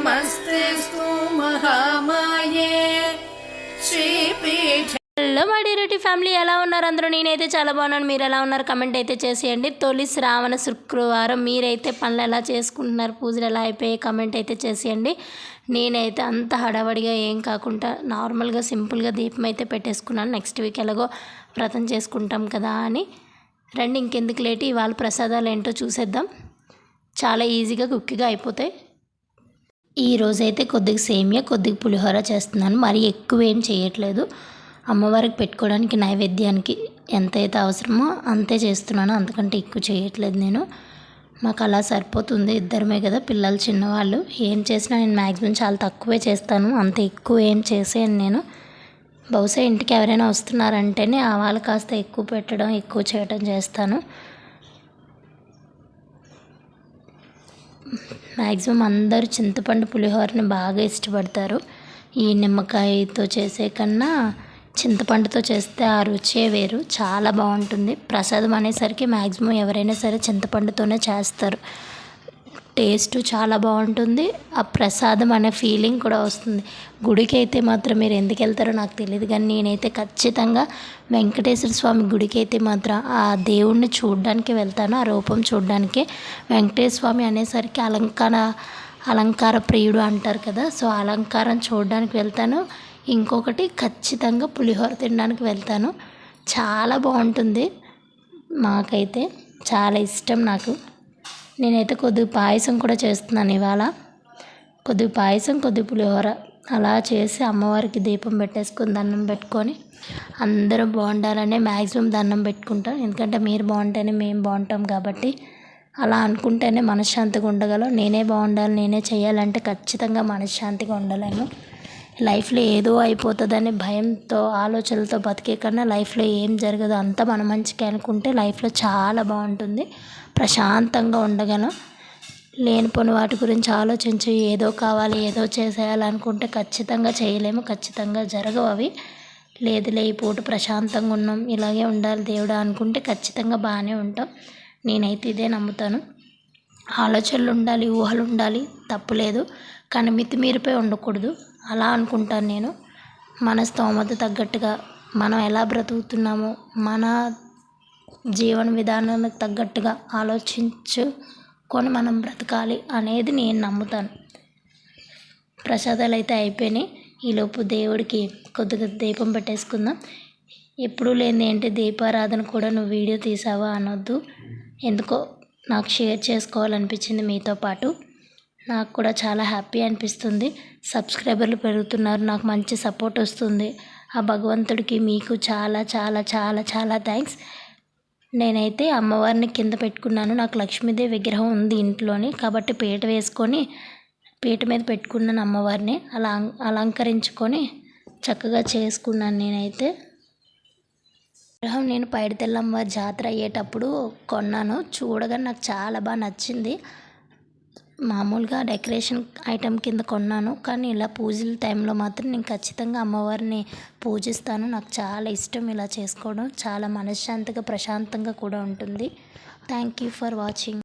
Hello మా family ఎలా ఉన్నారు అందరూ? నేనైతే చాలా బాగున్నాను. మీరు ఎలా ఉన్నారు? కమెంట్ అయితే చేసేయండి. తొలి శ్రావణ శుక్రవారం మీరైతే పనులు ఎలా చేసుకుంటున్నారు? పూజలు ఎలా అయిపోయాయి? కమెంట్ అయితే చేసేయండి. నేనైతే అంత హడావడిగా ఏం కాకుండా నార్మల్గా సింపుల్గా దీపం అయితే పెట్టేసుకున్నాను. నెక్స్ట్ వీక్ ఎలాగో వ్రతం చేసుకుంటాం కదా అని. రండి ఇంకెందుకు లేట్? ఇవాళ ప్రసాదాలు ఏంటో చూసేద్దాం. చాలా ఈజీగా కుక్కిగా అయిపోతాయి. ఈరోజైతే కొద్దిగా సేమియా కొద్దిగా పులిహోర చేస్తున్నాను. మరి ఎక్కువ ఏం చేయట్లేదు. అమ్మవారికి పెట్టుకోవడానికి నైవేద్యానికి ఎంతైతే అవసరమో అంతే చేస్తున్నాను. అంతకంటే ఎక్కువ చేయట్లేదు నేను. మాకు అలా సరిపోతుంది. ఇద్దరమే కదా పిల్లలు చిన్నవాళ్ళు. ఏం చేసినా నేను మ్యాక్సిమం చాలా తక్కువే చేస్తాను. అంత ఎక్కువ ఏం చేసేయను నేను. బహుశా ఇంటికి ఎవరైనా వస్తున్నారంటేనే ఆ వాళ్ళు కాస్త ఎక్కువ పెట్టడం ఎక్కువ చేయడం చేస్తాను. మ్యాక్సిమం అందరూ చింతపండు పులిహోరని బాగా ఇష్టపడతారు. ఈ నిమ్మకాయతో చేసే కన్నా చింతపండుతో చేస్తే ఆ రుచే వేరు. చాలా బాగుంటుంది. ప్రసాదం అనేసరికి మ్యాక్సిమం ఎవరైనా సరే చింతపండుతోనే చేస్తారు. టేస్ట్ చాలా బాగుంటుంది. ఆ ప్రసాదం అనే ఫీలింగ్ కూడా వస్తుంది. గుడికి అయితే మాత్రం మీరు ఎందుకు వెళ్తారో నాకు తెలియదు కానీ నేనైతే ఖచ్చితంగా వెంకటేశ్వర స్వామి గుడికి అయితే మాత్రం ఆ దేవుణ్ణి చూడడానికి వెళ్తాను. ఆ రూపం చూడడానికి వెంకటేశ్వర స్వామి అనేసరికి అలంకార అలంకార ప్రియుడు అంటారు కదా. సో అలంకారం చూడడానికి వెళ్తాను. ఇంకొకటి ఖచ్చితంగా పులిహోర తినడానికి వెళ్తాను. చాలా బాగుంటుంది. మాకైతే చాలా ఇష్టం నాకు. నేనైతే కొద్దిగా పాయసం కూడా చేస్తున్నాను ఇవాళ. కొద్దిగా పాయసం కొద్ది పులిహోర. అలా చేసి అమ్మవారికి దీపం పెట్టేసుకొని దండం పెట్టుకొని అందరూ బాగుండాలనే మ్యాక్సిమం దండం పెట్టుకుంటాం. ఎందుకంటే మీరు బాగుంటేనే మేము బాగుంటాం కాబట్టి అలా అనుకుంటేనే మనశ్శాంతిగా ఉండగలం. నేనే బాగుండాలి నేనే చేయాలంటే ఖచ్చితంగా మనశ్శాంతిగా ఉండలేను. లైఫ్లో ఏదో అయిపోతుందనే భయంతో ఆలోచనలతో బతికే కన్నా లైఫ్లో ఏం జరగదు అంతా మన మంచికి అనుకుంటే లైఫ్లో చాలా బాగుంటుంది. ప్రశాంతంగా ఉండగలం లేనిపోని వాటి గురించి ఆలోచించి ఏదో కావాలి ఏదో చేసేయాలనుకుంటే ఖచ్చితంగా చేయలేము ఖచ్చితంగా జరగవు అవి. లేదులే ఈ పూట ప్రశాంతంగా ఉన్నాం ఇలాగే ఉండాలి దేవుడా అనుకుంటే ఖచ్చితంగా బాగానే ఉంటాం. నేనైతే ఇదే నమ్ముతాను. ఆలోచనలు ఉండాలి ఊహలు ఉండాలి తప్పులేదు కానీ మితిమీరిపోయి ఉండకూడదు. అలా అనుకుంటాను నేను. మన స్తోమత తగ్గట్టుగా మనం ఎలా బ్రతుకుతున్నామో మన జీవన విధానానికి తగ్గట్టుగా ఆలోచించుకొని మనం బ్రతకాలి అనేది నేను నమ్ముతాను. ప్రసాదాలు అయితే అయిపోయినాయి. ఈలోపు దేవుడికి కొద్దిగా దీపం పెట్టేసుకుందాం. ఎప్పుడూ లేని ఏంటి? దీపారాధన కూడా నువ్వు వీడియో తీసావా అనొద్దు. ఎందుకో నాకు షేర్ చేసుకోవాలనిపించింది మీతో పాటు. నాకు కూడా చాలా హ్యాపీ అనిపిస్తుంది. సబ్స్క్రైబర్లు పెరుగుతున్నారు. నాకు మంచి సపోర్ట్ వస్తుంది. ఆ భగవంతుడికి మీకు చాలా చాలా చాలా చాలా థ్యాంక్స్. నేనైతే అమ్మవారిని కింద పెట్టుకున్నాను. నాకు లక్ష్మీదేవి విగ్రహం ఉంది ఇంట్లోని. కాబట్టి పీట వేసుకొని పీట మీద పెట్టుకున్నాను అమ్మవారిని. అలా అలంకరించుకొని చక్కగా చేసుకున్నాను నేనైతే. విగ్రహం నేను పైడితెల్లమ్మవారి జాతర అయ్యేటప్పుడు కొన్నాను. చూడగా నాకు చాలా బాగా నచ్చింది. మామూలుగా డెకరేషన్ ఐటెం కింద కొన్నాను. కానీ ఇలా పూజల టైంలో మాత్రం నేను ఖచ్చితంగా అమ్మవారిని పూజిస్తాను. నాకు చాలా ఇష్టం ఇలా చేసుకోవడం. చాలా మనశ్శాంతిగా ప్రశాంతంగా కూడా ఉంటుంది. Thank you for watching